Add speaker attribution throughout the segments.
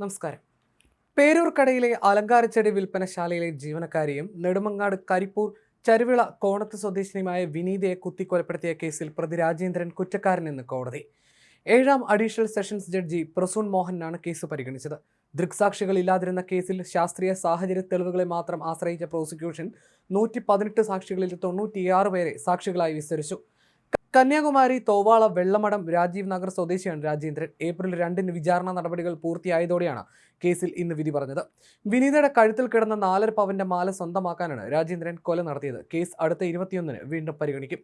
Speaker 1: നമസ്കാരം. പേരൂർക്കടയിലെ അലങ്കാരച്ചെടി വിൽപ്പനശാലയിലെ ജീവനക്കാരിയും നെടുമങ്ങാട് കരിപ്പൂർ ചരുവിള കോണത്ത് സ്വദേശിനിയുമായ വിനീതയെ കുത്തിക്കൊലപ്പെടുത്തിയ കേസിൽ പ്രതി രാജേന്ദ്രൻ കുറ്റക്കാരനെന്ന് കോടതി. ഏഴാം അഡീഷണൽ സെഷൻസ് ജഡ്ജി പ്രസൂൺ മോഹനാണ് കേസ് പരിഗണിച്ചത്. ദൃക്സാക്ഷികളില്ലാതിരുന്ന കേസിൽ ശാസ്ത്രീയ സാഹചര്യ തെളിവുകളെ മാത്രം ആശ്രയിച്ച പ്രോസിക്യൂഷൻ നൂറ്റി പതിനെട്ട് സാക്ഷികളിൽ തൊണ്ണൂറ്റിയാറ് പേരെ സാക്ഷികളായി വിസ്തരിച്ചു. കന്യാകുമാരി തോവാള വെള്ളമടം രാജീവ് നഗർ സ്വദേശിയാണ് രാജേന്ദ്രൻ. ഏപ്രിൽ രണ്ടിന് വിചാരണ നടപടികൾ പൂർത്തിയായതോടെയാണ് കേസിൽ ഇന്ന് വിധി പറഞ്ഞത്. വിനീതയുടെ കഴുത്തിൽ കിടന്ന നാലര പവന്റെ മാല സ്വന്തമാക്കാനാണ് രാജേന്ദ്രൻ കൊല നടത്തിയത്. കേസ് അടുത്ത ഇരുപത്തിയൊന്നിന് വീണ്ടും പരിഗണിക്കും.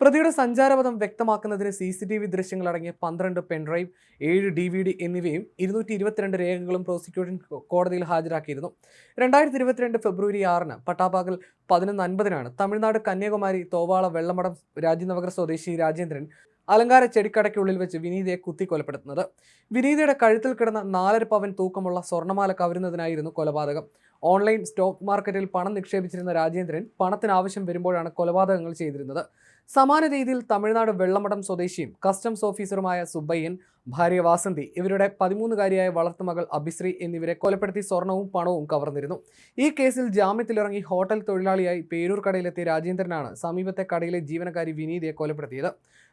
Speaker 1: പ്രതിയുടെ സഞ്ചാരപഥം വ്യക്തമാക്കുന്നതിന് സി സി ടി വി ദൃശ്യങ്ങളടങ്ങിയ പന്ത്രണ്ട് പെൻഡ്രൈവ് ഏഴ് ഡി വി ഡി എന്നിവയും ഇരുന്നൂറ്റി ഇരുപത്തിരണ്ട് രേഖകളും പ്രോസിക്യൂഷൻ കോടതിയിൽ ഹാജരാക്കിയിരുന്നു. രണ്ടായിരത്തി ഇരുപത്തിരണ്ട് ഫെബ്രുവരി ആറിന് പട്ടാപ്പാകൽ പതിനൊന്ന് അൻപതിനാണ് തമിഴ്നാട് കന്യാകുമാരി തോവാള വെള്ളമടം രാജ്യനഗർ സ്വദേശി രാജേന്ദ്രൻ അലങ്കാര ചെടിക്കടയ്ക്കുള്ളിൽ വെച്ച് വിനീതയെ കുത്തി കൊലപ്പെടുത്തുന്നത് വിനീതയുടെ കഴുത്തിൽ കിടന്ന നാലര പവൻ തൂക്കമുള്ള സ്വർണമാല കവരുന്നതിനായിരുന്നു കൊലപാതകം. ഓൺലൈൻ സ്റ്റോക്ക് മാർക്കറ്റിൽ പണം നിക്ഷേപിച്ചിരുന്ന രാജേന്ദ്രൻ പണത്തിന് ആവശ്യം വരുമ്പോഴാണ് കൊലപാതകങ്ങൾ ചെയ്തിരുന്നത്. സമാന രീതിയിൽ തമിഴ്നാട് വെള്ളമടം സ്വദേശിയും കസ്റ്റംസ് ഓഫീസറുമായ സുബ്ബയ്യൻ ഭാര്യ വാസന്തി ഇവരുടെ പതിമൂന്നുകാരിയായ വളർത്തുമകൾ അഭിശ്രീ എന്നിവരെ കൊലപ്പെടുത്തി സ്വർണവും പണവും കവർന്നിരുന്നു. ഈ കേസിൽ ജാമ്യത്തിലിറങ്ങി ഹോട്ടൽ തൊഴിലാളിയായി പേരൂർ കടയിലെത്തിയ രാജേന്ദ്രനാണ് സമീപത്തെ കടയിലെ ജീവനക്കാരി വിനീതയെ കൊലപ്പെടുത്തിയത്.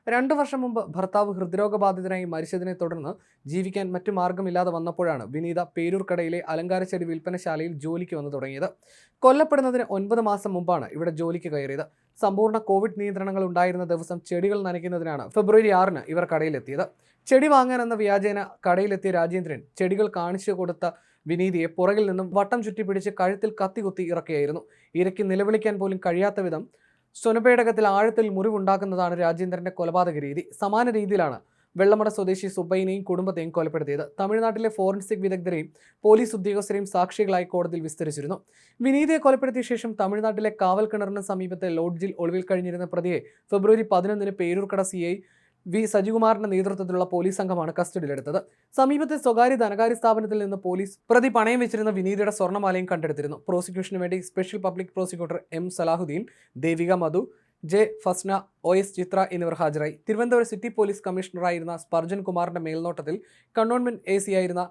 Speaker 1: രണ്ടു വർഷം മുമ്പ് ഭർത്താവ് ഹൃദ്രോഗബാധിതനായി മരിച്ചതിനെ തുടർന്ന് ജീവിക്കാൻ മറ്റു മാർഗമില്ലാതെ വന്നപ്പോഴാണ് വിനീത പേരൂർ കടയിലെ അലങ്കാരച്ചെടി വിൽപ്പനശാലയിൽ ജോലിക്ക് വന്നു തുടങ്ങിയത്. കൊല്ലപ്പെടുന്നതിന് ഒൻപത് മാസം മുമ്പാണ് ഇവിടെ ജോലിക്ക് കയറിയത്. സമ്പൂർണ കോവിഡ് നിയന്ത്രണങ്ങൾ ഉണ്ടായിരുന്ന ദിവസം ചെടികൾ നനയ്ക്കുന്നതിനാണ് ഫെബ്രുവരി ആറിന് ഇവർ കടയിലെത്തിയത്. ചെടി വാങ്ങാൻ എന്ന വ്യാജേന കടയിലെത്തിയ രാജേന്ദ്രൻ ചെടികൾ കാണിച്ചു കൊടുത്ത വിനീതിയെ പുറകിൽ നിന്നും വട്ടം ചുറ്റി പിടിച്ച് കഴുത്തിൽ കത്തികുത്തി ഇറക്കിയായിരുന്നു ഇരയ്ക്ക് നിലവിളിക്കാൻ പോലും കഴിയാത്ത വിധം സ്വനപേടകത്തിൽ ആഴത്തിൽ മുറിവുണ്ടാക്കുന്നതാണ് രാജേന്ദ്രന്റെ കൊലപാതക രീതി. സമാന രീതിയിലാണ് വെള്ളമട സ്വദേശി സുബൈനെയും കുടുംബത്തെയും കൊലപ്പെടുത്തിയത്. തമിഴ്നാട്ടിലെ ഫോറൻസിക് വിദഗ്ധരെയും പോലീസ് ഉദ്യോഗസ്ഥരെയും സാക്ഷികളായി കോടതിയിൽ വിസ്തരിച്ചിരുന്നു. വിനീതയെ കൊലപ്പെടുത്തിയ ശേഷം തമിഴ്നാട്ടിലെ കാവൽ കിണറിന് സമീപത്തെ ലോഡ്ജിൽ ഒളിവിൽ കഴിഞ്ഞിരുന്ന പ്രതിയെ ഫെബ്രുവരി പതിനൊന്നിന് പേരൂർക്കട സി ഐ വി സജികുമാറിന്റെ നേതൃത്വത്തിലുള്ള പോലീസ് സംഘമാണ് കസ്റ്റഡിയിലെടുത്തത്. സമീപത്തെ സ്വകാര്യ ധനകാര്യ സ്ഥാപനത്തിൽ നിന്ന് പോലീസ് പ്രതി പണയം വെച്ചിരുന്ന വിനീതയുടെ സ്വർണമാലയും കണ്ടെടുത്തിരുന്നു. പ്രോസിക്യൂഷന് വേണ്ടി special public prosecutor M Salahuddin Devika Madhu J Fasna O S Chithra എന്നിവർ ഹാജരായി. തിരുവനന്തപുരം സിറ്റി പോലീസ് കമ്മീഷണറായിരുന്ന സ്പർജൻ കുമാറിന്റെ മേൽനോട്ടത്തിൽ കണ്ടോൺമെന്റ് എ സി ആയിരുന്ന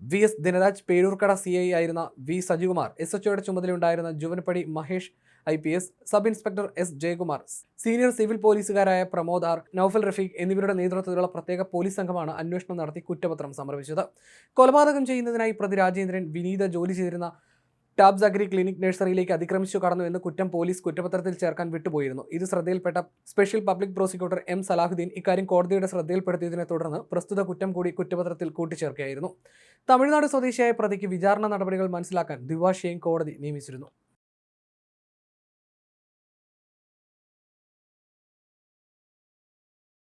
Speaker 1: V S Dinaraj Peroorkada C I ആയിരുന്ന വി സജികുമാർ എസ് എച്ച്ഒയുടെ ചുമതലയുണ്ടായിരുന്ന Juvanappadi Mahesh I P S sub inspector S Jayakumar senior civil പോലീസുകാരായ Pramod R Noufal Rafeeq എന്നിവരുടെ നേതൃത്വത്തിലുള്ള പ്രത്യേക പോലീസ് സംഘമാണ് അന്വേഷണം നടത്തി കുറ്റപത്രം സമർപ്പിച്ചത്. കൊലപാതകം ചെയ്യുന്നതിനായി പ്രതി രാജേന്ദ്രൻ വിനീത ജോലി ചെയ്തിരുന്ന ടാബ്സ് അഗ്രി ക്ലിനിക് നഴ്സറിയിലേക്ക് അതിക്രമിച്ചു കടന്നു എന്ന് കുറ്റം പോലീസ് കുറ്റപത്രത്തിൽ ചേർക്കാൻ വിട്ടുപോയിരുന്നു. ഇത് ശ്രദ്ധയിൽപ്പെട്ട special public prosecutor M Salahuddin ഇക്കാര്യം കോടതിയുടെ ശ്രദ്ധയിൽപ്പെടുത്തിയതിനെ തുടർന്ന് പ്രസ്തുത കുറ്റം കൂടി കുറ്റപത്രത്തിൽ കൂട്ടിച്ചേർക്കുകയായിരുന്നു. തമിഴ്നാട് സ്വദേശിയായ പ്രതിക്ക് വിചാരണ നടപടികൾ മനസ്സിലാക്കാൻ ദ്വിഭാഷയും കോടതി നിയമിച്ചിരുന്നു.